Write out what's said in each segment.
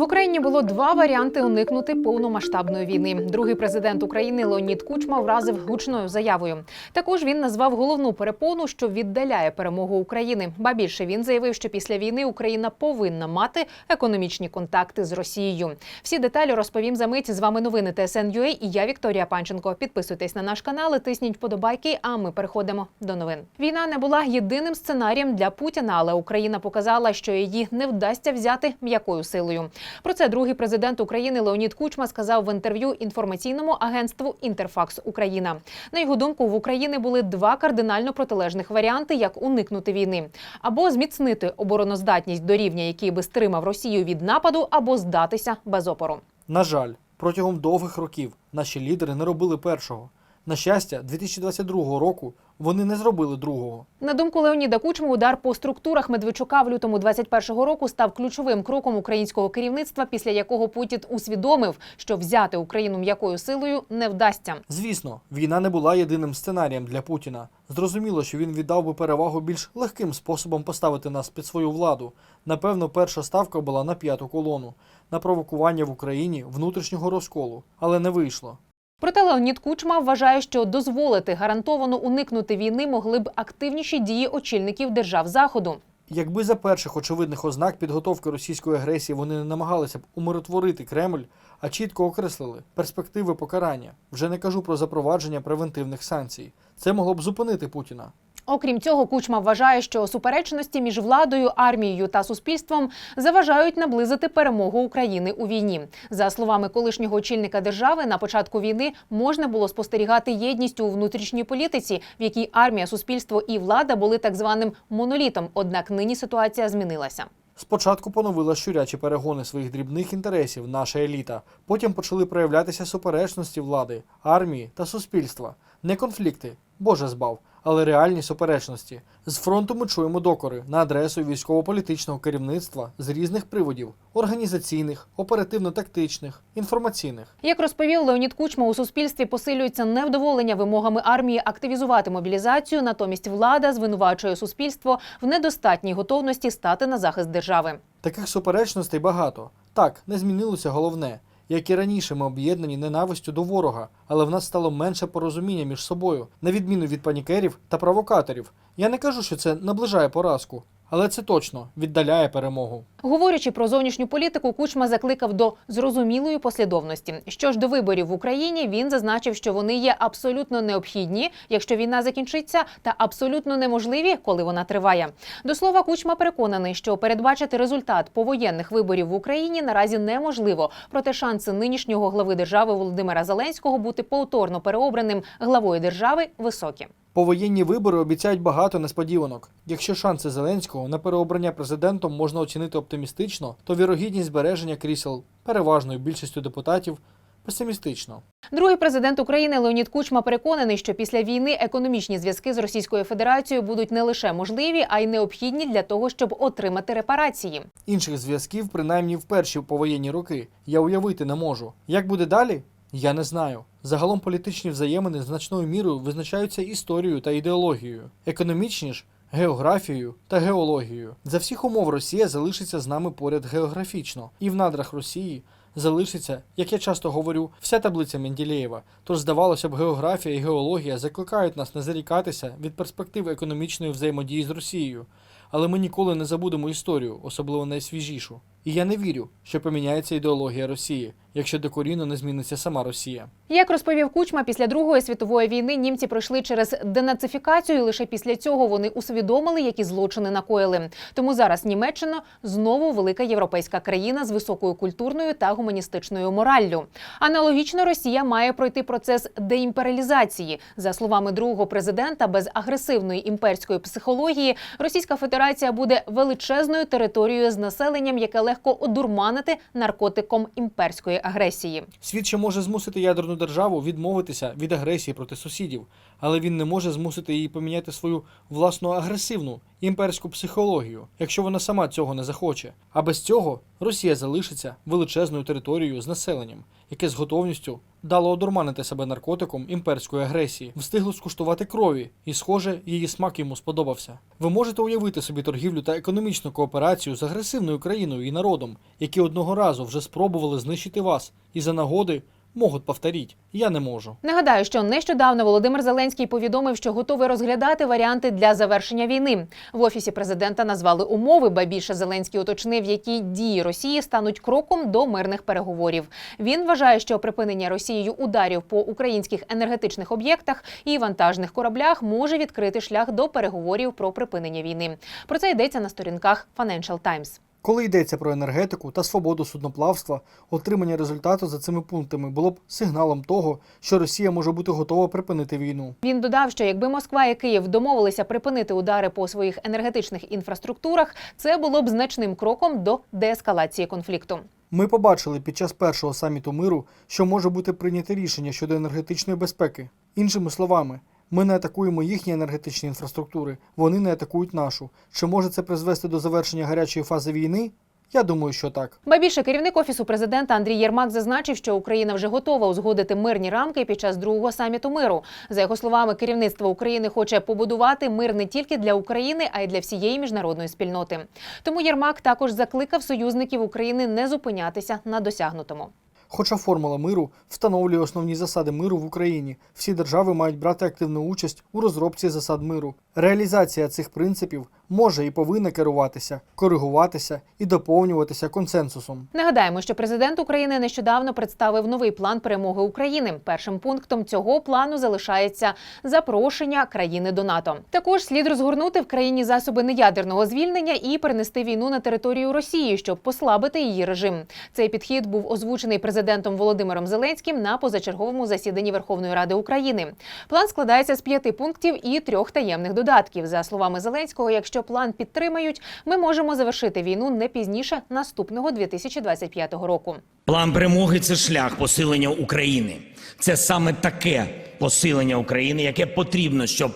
В Україні було два варіанти уникнути повномасштабної війни. Другий президент України Леонід Кучма вразив гучною заявою. Також він назвав головну перепону, що віддаляє перемогу України. Ба більше він заявив, що після війни Україна повинна мати економічні контакти з Росією. Всі деталі розповім за мить. З вами новини ТСН.UA і я Вікторія Панченко. Підписуйтесь на наш канал, і тисніть вподобайки. А ми переходимо до новин. Війна не була єдиним сценарієм для Путіна, але Україна показала, що її не вдасться взяти м'якою силою. Про це другий президент України Леонід Кучма сказав в інтерв'ю інформаційному агентству Інтерфакс Україна. На його думку, в Україні були два кардинально протилежних варіанти, як уникнути війни: або зміцнити обороноздатність до рівня, який би стримав Росію від нападу, або здатися без опору. На жаль, протягом довгих років наші лідери не робили першого. На щастя, 2022 року вони не зробили другого. На думку Леоніда Кучми, удар по структурах Медведчука в лютому 21-го року став ключовим кроком українського керівництва, після якого Путін усвідомив, що взяти Україну м'якою силою не вдасться. Звісно, війна не була єдиним сценарієм для Путіна. Зрозуміло, що він віддав би перевагу більш легким способом поставити нас під свою владу. Напевно, перша ставка була на п'яту колону на провокування в Україні внутрішнього розколу, але не вийшло. Проте Леонід Кучма вважає, що дозволити гарантовано уникнути війни могли б активніші дії очільників держав заходу. Якби за перших очевидних ознак підготовки російської агресії вони не намагалися б умиротворити Кремль, а чітко окреслили перспективи покарання. Вже не кажу про запровадження превентивних санкцій. Це могло б зупинити Путіна. Окрім цього, Кучма вважає, що суперечності між владою, армією та суспільством заважають наблизити перемогу України у війні. За словами колишнього очільника держави, на початку війни можна було спостерігати єдність у внутрішній політиці, в якій армія, суспільство і влада були так званим монолітом. Однак нині ситуація змінилася. Спочатку поновила щурячі перегони своїх дрібних інтересів наша еліта. Потім почали проявлятися суперечності влади, армії та суспільства. Не конфлікти, Боже збав, але реальні суперечності. З фронту ми чуємо докори на адресу військово-політичного керівництва з різних приводів: організаційних, оперативно-тактичних, інформаційних. Як розповів Леонід Кучма, у суспільстві посилюється невдоволення вимогами армії активізувати мобілізацію. Натомість влада звинувачує суспільство в недостатній готовності стати на захист держави. Таких суперечностей багато. Так, не змінилося головне. Як і раніше, ми об'єднані ненавистю до ворога, але в нас стало менше порозуміння між собою, на відміну від панікерів та провокаторів. Я не кажу, що це наближає поразку, але це точно віддаляє перемогу. Говорячи про зовнішню політику, Кучма закликав до зрозумілої послідовності. Що ж до виборів в Україні, він зазначив, що вони є абсолютно необхідні, якщо війна закінчиться, та абсолютно неможливі, коли вона триває. До слова, Кучма переконаний, що передбачити результат повоєнних виборів в Україні наразі неможливо. Проте шанси нинішнього глави держави Володимира Зеленського бути повторно переобраним главою держави високі. Повоєнні вибори обіцяють багато несподіванок. Якщо шанси Зеленського на переобрання президентом можна оцінити оптимістично, то вірогідність збереження крісел переважною більшістю депутатів песимістично. Другий президент України Леонід Кучма переконаний, що після війни економічні зв'язки з Російською Федерацією будуть не лише можливі, а й необхідні для того, щоб отримати репарації. Інших зв'язків, принаймні в перші повоєнні роки, я уявити не можу. Як буде далі? Я не знаю. Загалом політичні взаємини значною мірою визначаються історією та ідеологією, економічні ж географією та геологією. За всіх умов Росія залишиться з нами поряд географічно, і в надрах Росії залишиться, як я часто говорю, вся таблиця Менділеєва. Тож, здавалося б, географія і геологія закликають нас не зарікатися від перспектив економічної взаємодії з Росією. Але ми ніколи не забудемо історію, особливо найсвіжішу. І я не вірю, що поміняється ідеологія Росії, якщо докорінно не зміниться сама Росія. Як розповів Кучма, після Другої світової війни німці пройшли через денацифікацію. і Лише після цього вони усвідомили, які злочини накоїли. Тому зараз Німеччина знову велика європейська країна з високою культурною та гуманістичною мораллю. Аналогічно Росія має пройти процес деімперіалізації. За словами другого президента, без агресивної імперської психології Російська Федерація буде величезною територією з населенням, яке легко одурманити наркотиком імперської агресії. Світ ще може змусити ядерну державу відмовитися від агресії проти сусідів, але він не може змусити її поміняти свою власну агресивну імперську психологію, якщо вона сама цього не захоче. А без цього Росія залишиться величезною територією з населенням, яке з готовністю дало одурманити себе наркотиком імперської агресії, встигло скуштувати крові, і, схоже, її смак йому сподобався. Ви можете уявити собі торгівлю та економічну кооперацію з агресивною країною і народом, які одного разу вже спробували знищити вас, і за нагоди можуть повторіть. Я не можу. Нагадаю, що нещодавно Володимир Зеленський повідомив, що готовий розглядати варіанти для завершення війни. В офісі президента назвали умови, ба більше Зеленський уточнив, які дії Росії стануть кроком до мирних переговорів. Він вважає, що припинення Росією ударів по українських енергетичних об'єктах і вантажних кораблях може відкрити шлях до переговорів про припинення війни. Про це йдеться на сторінках Financial Times. Коли йдеться про енергетику та свободу судноплавства, отримання результату за цими пунктами було б сигналом того, що Росія може бути готова припинити війну. Він додав, що якби Москва і Київ домовилися припинити удари по своїх енергетичних інфраструктурах, це було б значним кроком до деескалації конфлікту. Ми побачили під час першого саміту миру, що може бути прийняте рішення щодо енергетичної безпеки. Іншими словами, ми не атакуємо їхні енергетичні інфраструктури, вони не атакують нашу. Чи може це призвести до завершення гарячої фази війни? Я думаю, що так. Ба більше керівник офісу президента Андрій Єрмак зазначив, що Україна вже готова узгодити мирні рамки під час другого саміту миру. За його словами, керівництво України хоче побудувати мир не тільки для України, а й для всієї міжнародної спільноти. Тому Єрмак також закликав союзників України не зупинятися на досягнутому. Хоча формула миру встановлює основні засади миру в Україні, всі держави мають брати активну участь у розробці засад миру. Реалізація цих принципів може і повинна керуватися, коригуватися і доповнюватися консенсусом. Нагадаємо, що президент України нещодавно представив новий план перемоги України. Першим пунктом цього плану залишається запрошення країни до НАТО. Також слід розгорнути в країні засоби неядерного звільнення і перенести війну на територію Росії, щоб послабити її режим. Цей підхід був озвучений президентом Володимиром Зеленським на позачерговому засіданні Верховної Ради України. План складається з п'яти пунктів і трьох таємних додатків. За словами Зеленського, якщо план підтримають, ми можемо завершити війну не пізніше наступного 2025 року. План перемоги це шлях посилення України. Це саме таке посилення України, яке потрібно, щоб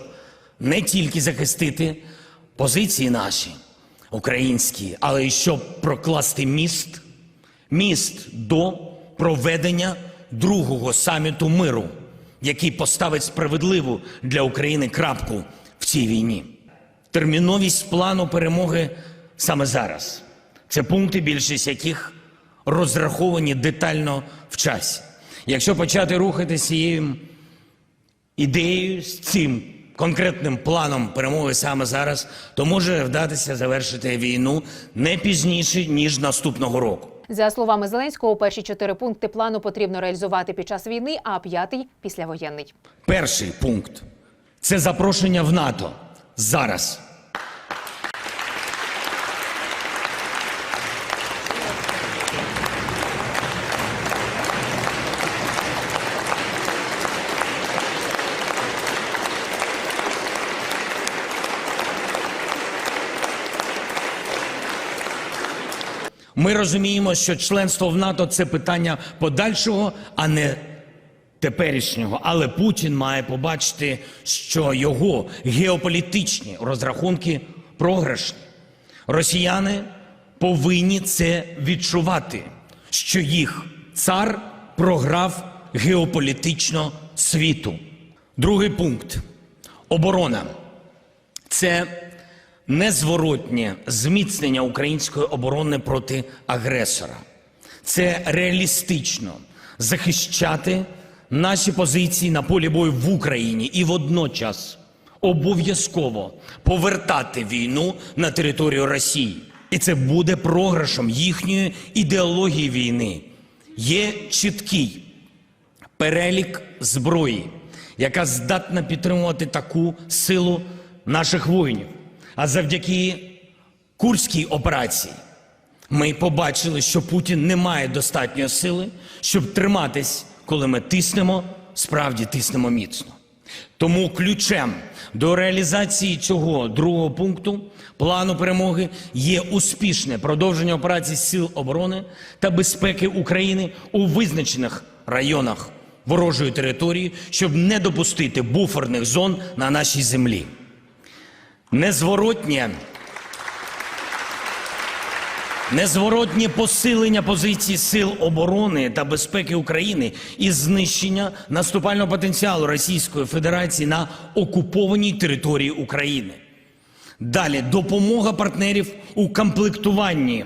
не тільки захистити позиції наші українські, але й щоб прокласти міст, міст до проведення другого саміту миру, який поставить справедливу для України крапку в цій війні. Терміновість плану перемоги саме зараз. Це пункти, більшість яких розраховані детально в часі. Якщо почати рухатися цією ідеєю, з цим конкретним планом перемоги саме зараз, то може вдатися завершити війну не пізніше, ніж наступного року. За словами Зеленського, перші чотири пункти плану потрібно реалізувати під час війни, а п'ятий післявоєнний. Перший пункт це запрошення в НАТО зараз. Ми розуміємо, що членство в НАТО це питання подальшого, а не теперішнього. Але Путін має побачити, що його геополітичні розрахунки програшні. Росіяни повинні це відчувати, що їх цар програв геополітично світу. Другий пункт оборона. Це незворотнє зміцнення української оборони проти агресора. Це реалістично захищати наші позиції на полі бою в Україні і водночас обов'язково повертати війну на територію Росії. І це буде програшем їхньої ідеології війни. Є чіткий перелік зброї, яка здатна підтримувати таку силу наших воїнів. А завдяки Курській операції ми побачили, що Путін не має достатньої сили, щоб триматись, коли ми тиснемо, справді тиснемо міцно. Тому ключем до реалізації цього другого пункту плану перемоги є успішне продовження операцій Сил оборони та безпеки України у визначених районах ворожої території, щоб не допустити буферних зон на нашій землі. Незворотнє. Незворотнє посилення позицій сил оборони та безпеки України і знищення наступального потенціалу Російської Федерації на окупованій території України. Далі. Допомога партнерів у комплектуванні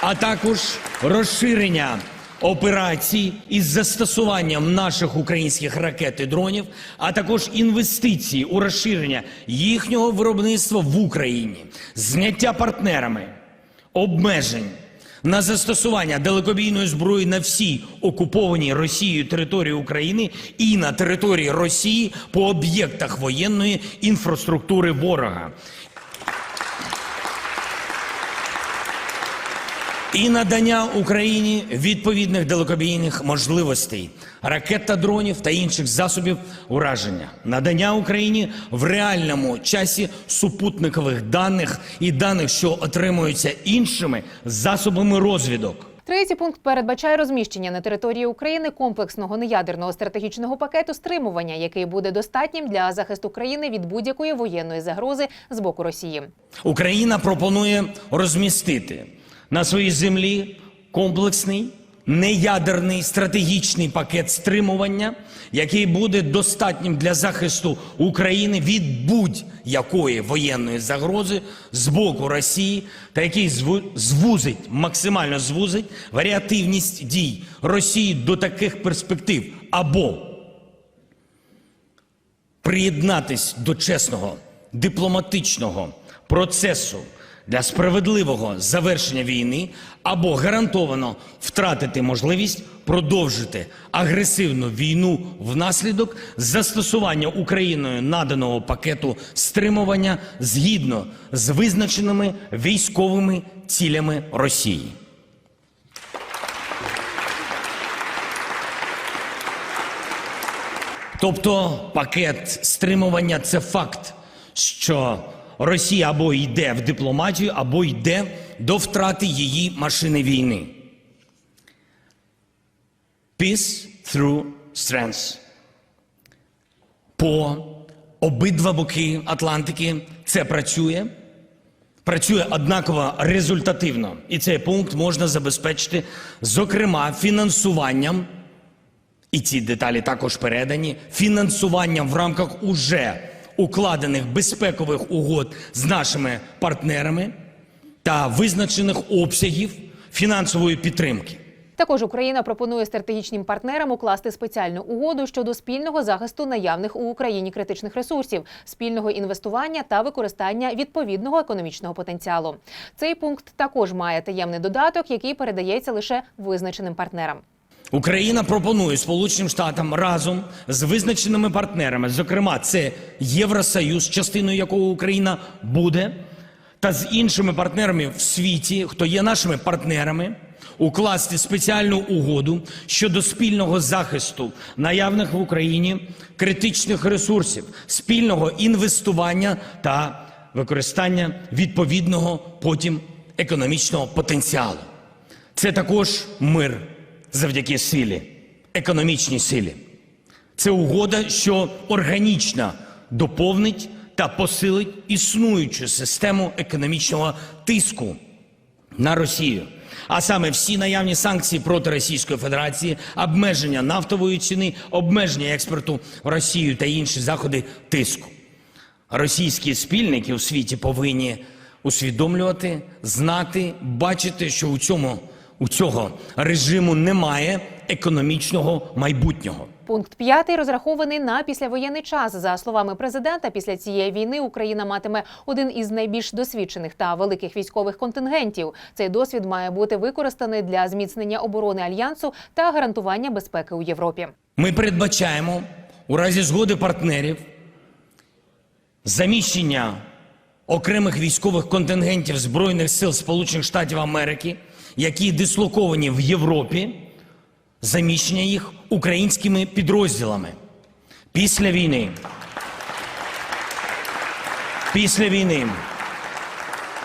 А також розширення операцій із застосуванням наших українських ракет і дронів, а також інвестиції у розширення їхнього виробництва в Україні, зняття партнерами обмежень на застосування далекобійної зброї на всій окупованій Росією території України і на території Росії по об'єктах воєнної інфраструктури ворога. І надання Україні відповідних далекобійних можливостей, ракет та дронів та інших засобів ураження, надання Україні в реальному часі супутникових даних і даних, що отримуються іншими засобами розвідок. Третій пункт передбачає розміщення на території України комплексного неядерного стратегічного пакету стримування, який буде достатнім для захисту країни від будь-якої воєнної загрози з боку Росії. Україна пропонує розмістити на своїй землі. Комплексний неядерний стратегічний пакет стримування, який буде достатнім для захисту України від будь-якої воєнної загрози з боку Росії, та який звузить максимально звузить варіативність дій Росії до таких перспектив. Або приєднатись до чесного дипломатичного процесу для справедливого завершення війни або гарантовано втратити можливість продовжити агресивну війну внаслідок застосування Україною наданого пакету стримування згідно з визначеними військовими цілями Росії. Тобто пакет стримування це факт, що Росія або йде в дипломатію, або йде до втрати її машини війни. Peace through strength. По обидва боки Атлантики це працює. Працює однаково результативно. І цей пункт можна забезпечити, зокрема, фінансуванням і ці деталі також передані фінансуванням в рамках уже укладених безпекових угод з нашими партнерами та визначених обсягів фінансової підтримки. Також Україна пропонує стратегічним партнерам укласти спеціальну угоду щодо спільного захисту наявних у Україні критичних ресурсів, спільного інвестування та використання відповідного економічного потенціалу. Цей пункт також має таємний додаток, який передається лише визначеним партнерам. Україна пропонує Сполученим Штатам разом з визначеними партнерами, зокрема, це Євросоюз, частиною якого Україна буде, та з іншими партнерами в світі, хто є нашими партнерами, укласти спеціальну угоду щодо спільного захисту наявних в Україні критичних ресурсів, спільного інвестування та використання відповідного потім економічного потенціалу. Це також мир завдяки силі, економічній силі. Це угода, що органічно доповнить та посилить існуючу систему економічного тиску на Росію. А саме всі наявні санкції проти Російської Федерації, обмеження нафтової ціни, обмеження експорту в Росію та інші заходи тиску. Російські спільники у світі повинні усвідомлювати, знати, бачити, що у цьому у цього режиму немає економічного майбутнього. Пункт п'ятий розрахований на післявоєнний час. За словами президента, після цієї війни Україна матиме один із найбільш досвідчених та великих військових контингентів. Цей досвід має бути використаний для зміцнення оборони альянсу та гарантування безпеки у Європі. Ми передбачаємо у разі згоди партнерів заміщення окремих військових контингентів Збройних сил Сполучених Штатів Америки, які дислоковані в Європі, заміщення їх українськими підрозділами. Після війни. Після війни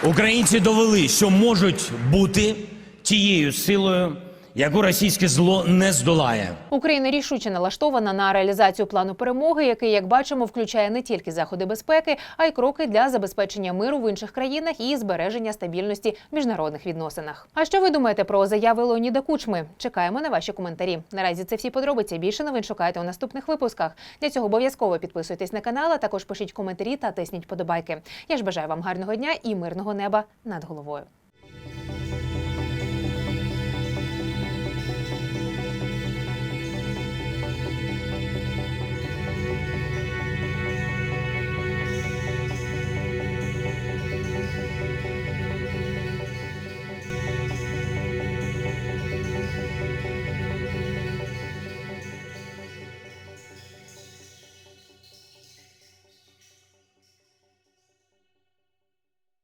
українці довели, що можуть бути тією силою, яку російське зло не здолає. Україна рішуче налаштована на реалізацію плану перемоги, який, як бачимо, включає не тільки заходи безпеки, а й кроки для забезпечення миру в інших країнах і збереження стабільності в міжнародних відносинах. А що ви думаєте про заяви Леоніда Кучми? Чекаємо на ваші коментарі. Наразі це всі подробиці. Більше новин шукайте у наступних випусках. Для цього обов'язково підписуйтесь на канал, а також пишіть коментарі та тисніть подобайки. Я ж бажаю вам гарного дня і мирного неба над головою.